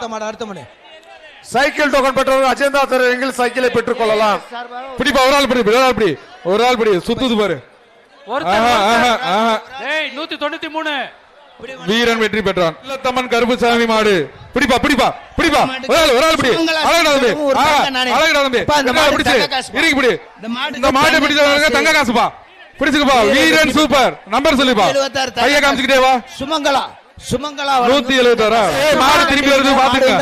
அடுத்த மாடு அடுத்த மாடு. சைக்கிள் டோக்கன் பெற்றவர் அஜந்தா தரவங்கள் சைக்கிளை பெற்றுக் கொள்ளலாம் பிடிப்பா ஒரு ஆள் பிடி ஒரு ஆள் பிடி ஒரு ஆள் பிடி சுத்துது பாரு. நூத்தி தொண்ணூத்தி மூணு வீரன் வெற்றி பெற்றான். இல்லத்தம்மன் கருப்புசாமி மாடு. பிடிப்பா பிடிப்பா பிடிப்பா. ஒரு ஆள் ஒரு ஆள் பிடி. அழகடா தம்பி தம்பி பிடிச்சு. இருக்கு பிடி. இந்த மாடு இந்த மாட்டை தங்க பிடிச்சவங்க. தங்க காசுப்பா பிடிச்சுக்கப்பா வீரன் சூப்பர். நம்பர் சொல்லிப்பா கைய. காமிச்சுக்கிட்டே வா. சுமங்கலா. சுமங்கலா நூத்தி மாடு திரும்பி வருது பாத்துக்க.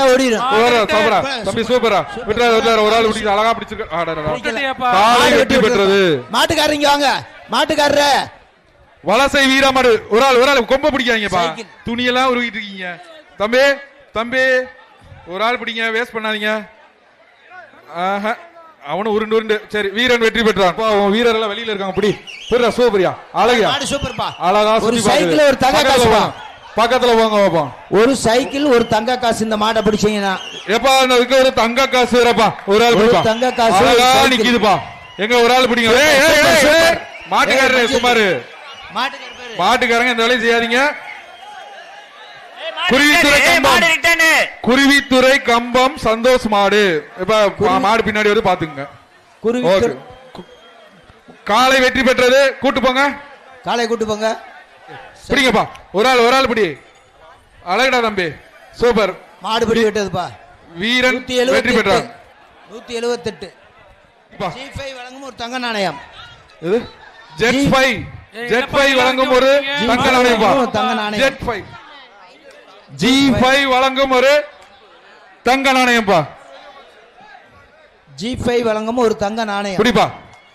தம்பி சூப்பரா. விட்டுறாரு விட்டுறாரு. ஒரு ஆள் பிடிச்சு அழகா பிடிச்சிருக்க? காலை வெட்டி பெற்றது. மாட்டுக்காரங்க வாங்க. மாட்டுக்காரரு. வலசை வீரமாடு ஒரு ஆள் ஒரு ஆள். கொம்ப பிடிக்காதீங்கப்பா. சைக்கிள். துணியெல்லாம் உருவிட்டு இருக்கீங்க. தம்பி தம்பி ஒரு ஆள் பிடிங்க. வேஸ்ட் பண்ணாதீங்க. ஆஹா. அவனும் உருண்டு உருண்டு. சரி வீரன் வெற்றி பெற்றான். அவன் வீரர் எல்லாம் வெளியில இருக்காங்க. பிடி. புரியா சூப்பரியா. அழகியா. அழகா ஒரு சைக்கிள். ஒரு தங்க பக்கத்துல போங்க. பாப்போம் ஒரு சைக்கிள் ஒரு தங்க காசு இந்த மாடை பிடிச்சீங்கன்னா. எப்பா அதுக்கு ஒரு தங்க காசு வேறப்பா. ஒரு ஆள் ஒரு தங்க காசு. நிக்குதுப்பா. எங்க ஒரு ஆள் பிடிங்க. மாட்டுக்காரரு ஏய், சுமாரு மாட்டுக்காரங்க இந்த வேலையும் செய்யாதீங்க. குருவித்துறை கம்பம். குருவித்துறை கம்பம் சந்தோஷ் மாடு. இப்ப மாடு பின்னாடி வந்து பாத்துங்க குருவி காலை வெற்றி பெற்றது. கூட்டு போங்க. காலை கூட்டு போங்க. பிடிங்கப்பா. ஒரு ஆள் ஒரு ஆள் பிடி. அழகடா தம்பி. சூப்பர். மாடு பிடி விட்டதுப்பா. வீரன் நூத்தி வெற்றி எழுபத்தி பெற்றான் நூத்தி எழுபத்தெட்டு பா. ஜி வழங்கும் ஒரு தங்க நாணயம். இது? Jet G- five jet five வழங்கும் ஒரு? தங்க ஒரு தங்க நாணயம். ஜெட் ஃபைவ் ஜி ஃபைவ் வழங்கும் ஒரு தங்க நாணயம்பா. ஜி வழங்கும் ஒரு தங்க நாணயம். பிடிப்பா.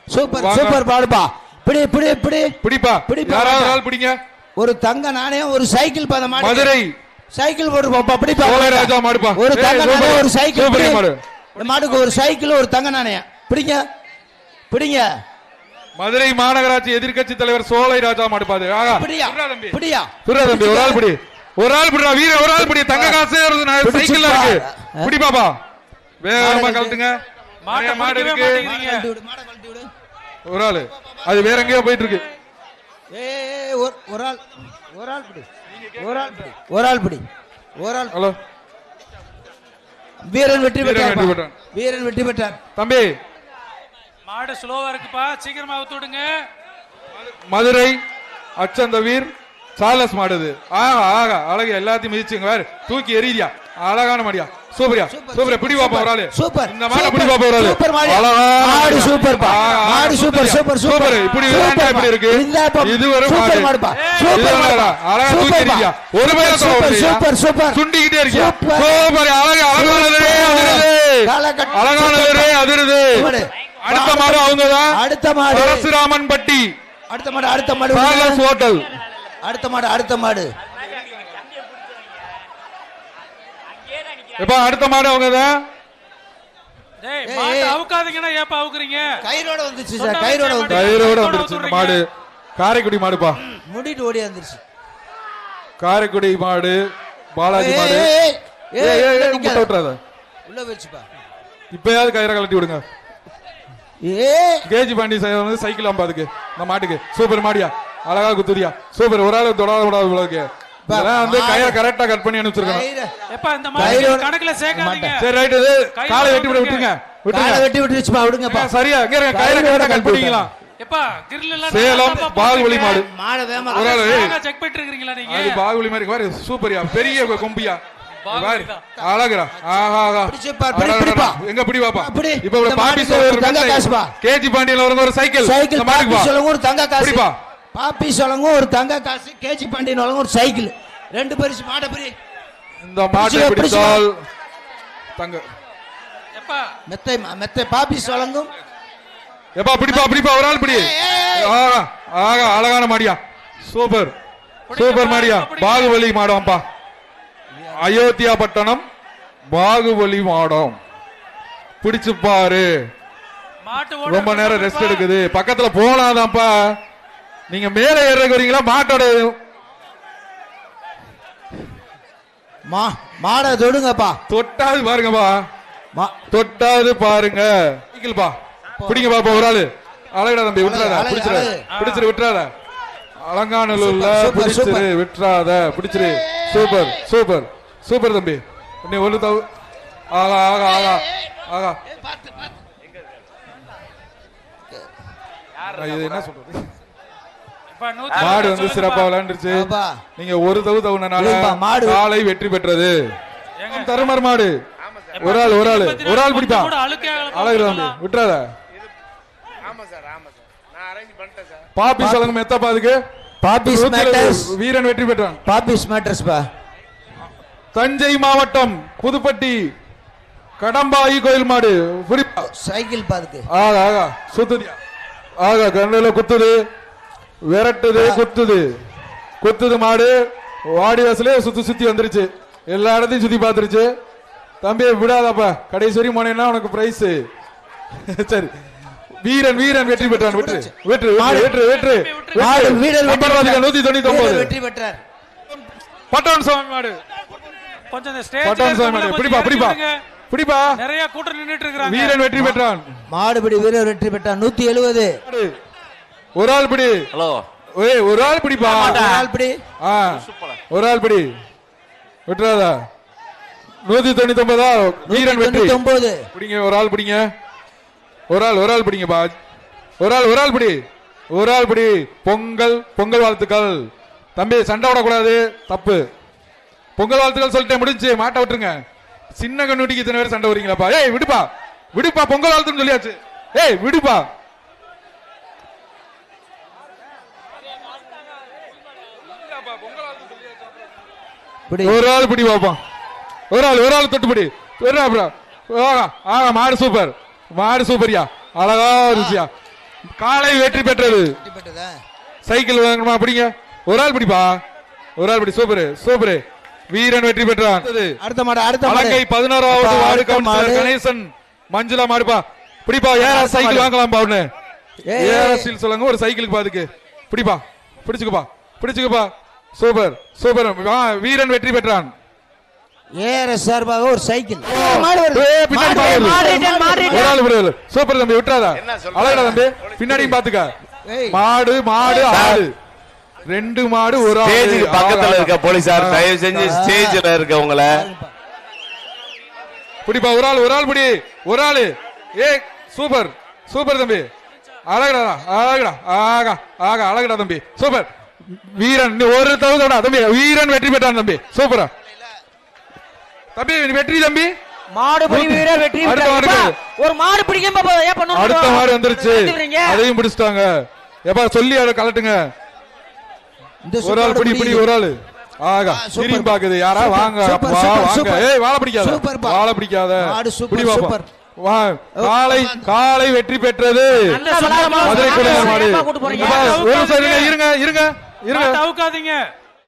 சூப்பர். சூப்பர் பாடுப்பா. பிடி பிடி பிடி. பிடிப்பா. பிடிப்பா. யாராவது ஆள் பிடிங்க. ஒரு தங்க நாணயம் ஒரு சைக்கிள் பா அந்த மாடு. மதுரை. சைக்கிள் போட்டு பிடிப்பா சோழராஜா மாடுப்பா. ஒரு தங்க. நாணயம் ஒரு சைக்கிள். மாடுக்கு ஒரு சைக்கிள் ஒரு தங்க நாணயம். பிடிங்க. பிடிங்க. மதுரை மாநகராட்சி எதிர்க்கட்சி தலைவர் சோலை ராஜா மாடுப்பாது பிடியா. தம்பி. ஒரு ஆள் பிடி. ஒரு ஆள் பிடிடா வீர ஒரு ஆள் பிடி. தங்க காசு சைக்கிள்ல இருக்கு. பிடி பாப்பா. வேகமா மாடு கழட்டுங்க. மாடு இருக்கு. ஒரு ஆளு. அது வேற எங்கேயோ போயிட்டு இருக்கு. ஏய், ஏய், ஒரு- ஒரு ஆள் ஒரு ஆள் பிடி. ஒரு ஆள் பிடி. ஒரு ஆள் பிடி. ஒரு ஆள் ஹலோ. வீரன் வெற்றி பெற்றார். வீரன் வெற்றி பெற்றார். தம்பி. மாடு ஸ்லோவா இருக்குப்பா. சீக்கிரமா அவுத்து விடுங்க. மதுரை அச்சந்தவீர் சார்லஸ் மாடுது ஆகா ஆகா அழகு. எல்லாத்தையும் மிதிச்சுங்க வேற தூக்கி எறியா அழகான மாடியா? சூப்பரியா சூப்பர், சூப்பர் பிடி பாப்பா ஒரு ஆளு சூப்பர் இந்த மாடை சூப்பர், பிடி பாப்பா ஒரு ஆளு சூப்பர் மாடு மாடு ஆகா, ஆகா, மாடு சூப்பர் சூப்பர் சூப்பர். சூப்பர் இப்படி சூப்பர் வேண்டாம் இப்படி இருக்கு? பா- இது ஒரு சூப்பர் மாடு இது சூப்பர் மாடுப்பா அழகா தூக்கி ஒரு பேர சூப்பர் சூப்பர் சூப்பர் சுண்டிக்கிட்டே இருக்கியா? சூப்பர். சூப்பர் அழகு அழகானது அதிருது. அழகானது அதிருது. மாடு. அடுத்த மாடு அவங்கதான் அடுத்த மாடு. பரசுராமன் பட்டி அடுத்த மாடு அடுத்த மாடு. ஹோட்டல் அடுத்த மாடு அடுத்த மாடு. எப்ப அடுத்த மாடு ஏய். அவுக்காதீங்கன்னா ஏப்பா அவுக்குறீங்க. கயிறோட வந்துச்சு சார் கயிறோட வந்து. கயிறோட வந்துருச்சு. மாடு. காரைக்குடி மாடுப்பா. முடிட்டு ஓடி வந்துருச்சு. காரைக்குடி மாடு பாலாஜி மாடு. முட்டை விட்டுறாத. உள்ள வச்சுப்பா இப்பயாவது கயிறை கழட்டி விடுங்க. ஏ கேஜி பாண்டி வந்து சைக்கிள் அம்பா அதுக்கு. இந்த மாட்டுக்கு. சூப்பர் மாடியா. அழகா குத்துரியா சூப்பர். ஒரு ஆள் தொடாத விடாத வந்து. கயிறை கரெக்டா கட் பண்ணி அனுப்பிச்சிருக்கணும். கயிறு எப்பா இந்த மாதிரி கணக்குல சேர்க்காதீங்க. சரி ரைட் இது கயிறை காலை வெட்டி விட வெட்டி விடுங்கப்பா. சரியா. இருங்க, கயிறை கரெக்டா கட் கழட்டி பண்ணிக்கலாம். எப்பா கிரில் எல்லாம் சேலம் பாகுபலி மாடு. மாடை வேமா ஒரு ஆளு ஏய், செக் பண்ணிட்டு இருக்கீங்களா நீங்க? அது பாகுபலி மாதிரி பாரு சூப்பரியா. பெரிய கொம்பியா. அழகுடா. ஆஹா ஆஹா. பிடிச்சு பாரு, பிடி, பிடிப்பா. எங்க பிடி பாப்பா. இப்ப பாப்பி மாட்டுக்கு ஒரு தங்க காசுப்பா. கேஜி பாண்டியில வருங்க ஒரு சைக்கிள். சைக்கிள் இந்த பாப்பி மாட்டுக்கு பா. சொல்லுங்க ஒரு தங்க காசு. பாப்பி சொல்லுங்க ஒரு தங்க காசு கேஜி பாண்டியன் வழங்க ஒரு சைக்கிள். ரெண்டு பரிசு மாடை பிரி. இந்த மாட்டை பிடித்தால் தங்க. எப்பா? மெத்தை மெத்தை பாப்பி சொல்லுங்கும் எப்பா பிடிப்பா பிடிப்பா ஒரு ஆள் பிடி. ஆகா ஆகா அழகான மாடியா. சூப்பர். சூப்பர் மாடியா. பாகுபலி மாடம்ப்பா. அயோத்தியா பட்டணம் பாகுபலி மாடம். பிடிச்சு பாரு. ரொம்ப நேரம் ரெஸ்ட் எடுக்குது. பக்கத்துல போனாதான்ப்பா நீங்க மேல ஏறதுக்கு வரீங்களா மாட்டோட மா மாடை தொடுங்கப்பா. தொட்டாது பாருங்கப்பா. மா. தொட்டாது பாருங்க. சைக்கிள்ப்பா பிடிங்க பாப்பா ஒரு ஆளு. அழகடா தம்பி விட்டுறாத பிடிச்சிரு. பிடிச்சிரு விட்டுறாத. அலங்காநல்லூர்ல சூப்பர், சூப்பர், பிடிச்சிரு சூப்பர். விட்டுறாத பிடிச்சிரு. சூப்பர் சூப்பர் சூப்பர் தம்பி. இன்னி ஒரு தவு ஆகா ஆகா ஆகா ஆகா. இது என்ன சொல்றது? மாடு வந்து. சிறப்பா விளையாண்டுருச்சு. நீங்க ஒரு தவு தவுனால இல்லப்பா, மாடு. காலை வெற்றி பெற்றது. தருமர் மாடு. ஒரு ஆள் ஒரு ஆள். ஒரு ஆள் பிடிப்பா? அழகு உங்களுக்கெல்லாம். விட்டுறாத. ஆமா சார் ஆமா சார். நான் அரேஞ்ச் பண்ணிட்டேன் சார். பாப்பி சொல்லுங்க எத்தப்பா அதுக்கு? பாப்பிஸ். மேட்டர்ஸ் வீரன் வெற்றி பெற்றான். பாப்பிஸ் மேட்டர்ஸ்பா தஞ்சை மாவட்டம் புதுப்பட்டி கடம்பாயி கோயில் மாடு. சைக்கிள் பாதுக்கு ஆகா ஆகா. சுத்துதியா ஆகா கண்ணுல குத்துது. விரட்டுது குத்துது. குத்துது மாடு. வாடி வாசலே சுத்தி சுத்தி வந்துருச்சு. எல்லா இடத்தையும் சுத்தி பார்த்துருச்சு. தம்பி விடாதப்பா. கடைசி வரையும் போனேன்னா உனக்கு பிரைஸ் சரி. வீரன் வீரன் வெற்றி பெற்றான். வெற்றி. வெற்றி வெற்றி வெற்றி பெற்றார். நூத்தி தொண்ணூத்தி ஒன்பது. வெற்றி பெற்றார். பட்டவன் சுவாமி மாடு. கொஞ்சம் பட்டவன் சுவாமி மாடு. பிடிப்பா பிடிப்பா. பிடிப்பா. நிறைய கூட்டம் நின்னுட்டு இருக்காங்க வீரன் வெற்றி பெற்றான். மாடுபிடி வீரர் வெற்றி பெற்றார் நூத்தி எழுபது. ஒரு ஆள் பிடி. ஹலோ. ஏய் ஒரு ஆள் பிடிப்பா. பிடி. ஆ. ஒரு ஆள் பிடி. விட்டுறாதா. நூத்தி தொண்ணூத்தி ஒன்பதா வீரன் வெற்றி. ஒன்பது பிடிங்க ஒரு ஆள் பிடிங்க. ஒரு ஆள் ஒரு ஆள் பிடிங்க பா ஒரு ஆள் ஒரு ஆள் பிடி. ஒரு ஆள் பிடி. பொங்கல் பொங்கல் வாழ்த்துக்கள். தம்பி சண்டை விடக்கூடாது தப்பு. பொங்கல் வாழ்த்துக்கள் சொல்லிட்டேன் முடிஞ்சு. மாட்ட விட்டுருங்க. சின்ன கண்ணுட்டிக்கு இத்தனை பேர் சண்டை வரீங்களாப்பா ஏய் விடுப்பா. விடுப்பா பொங்கல் வாழ்த்துன்னு சொல்லியாச்சு. ஏய் விடுப்பா. ஒரு ஆள் பிடி பாப்போம் ஒரு ஆள் ஒரு ஆள் தொட்டு பிடி. ஆகா மாடு சூப்பர். மாடு சூப்பர்யா. அழகா இருந்துச்சியா. காலை வெற்றி பெற்றது. வெற்றி பெற்றதா? சைக்கிள் வாங்கணுமா பிடிங்க. ஒரு ஆள் பிடிப்பா? ஒரு ஆள் பிடி சூப்பர் சூப்பர். வீரன் வெற்றி பெற்றான். அடுத்த மாடு அடுத்த மாடு. அலங்கை பதினோராவது வார்டு கவுன்சிலர் மாடு. கணேசன் மஞ்சுளா மாடுப்பா. பிடிப்பா ஏற அடுத்த சைக்கிள். வாங்கலாம்பா ஒண்ணு ஏய். சீல் சொல்லுங்க ஒரு சைக்கிளுக்கு பாதுக்கு பிடிப்பா பிடிச்சுக்கப்பா பிடிச்சுக்கப்பா. Super super. வா, வீரன் வெற்றி பெற்றான். ஏஆர்எஸ் சார்பாக ஒரு சைக்கிள். சூப்பர் தம்பி விட்டுறாதா? அழகடா தம்பி பின்னாடியும் பாத்துக்க. மாடு மாடு ஆடு. ரெண்டு மாடு ஒரு ஆடு. ஸ்டேஜுக்கு பக்கத்துல. இருக்க போலீசார் தயவு செஞ்சு ஸ்டேஜ்ல இருக்கவங்கள. பிடிப்பா ஒரு ஆள் ஒரு ஆள் பிடி ஒரு ஆளு. ஏ சூப்பர் சூப்பர் தம்பி. அழகடா அழகடா ஆகா ஆகா அழகடா தம்பி. சூப்பர். வீரன் ஒரு தகுதடா தம்பி. வீரன் வெற்றி பெற்றான் தம்பி. சூப்பரா. தம்பி வெற்றி தம்பி. மாடு பிடி வீரர் வெற்றி ஒரு மாடு பிடிக்காம போ, ஏன் பண்ண அடுத்த மாடு வந்துருச்சு. வந்துடுறீங்க? அதையும் பிடிச்சிட்டாங்க. எப்பா சொல்லி அதை கலட்டுங்க இந்த ஒரு ஆள் சுத்தோட பிடி பிடி முடியுது. ஒரு ஆளு. ஆகா. திரும்பி பாக்குது. யாரா? வாங்க வாங்க. ஏய் வாழ பிடிக்காத. சூப்பர் பா. வாழ பிடிக்காத. மாடு சூப்பர், பிடி பாப்போம். காலை காலை வெற்றி பெற்றது. மதுரை இருங்க இருங்க. இருங்க. அவுக்காதீங்க.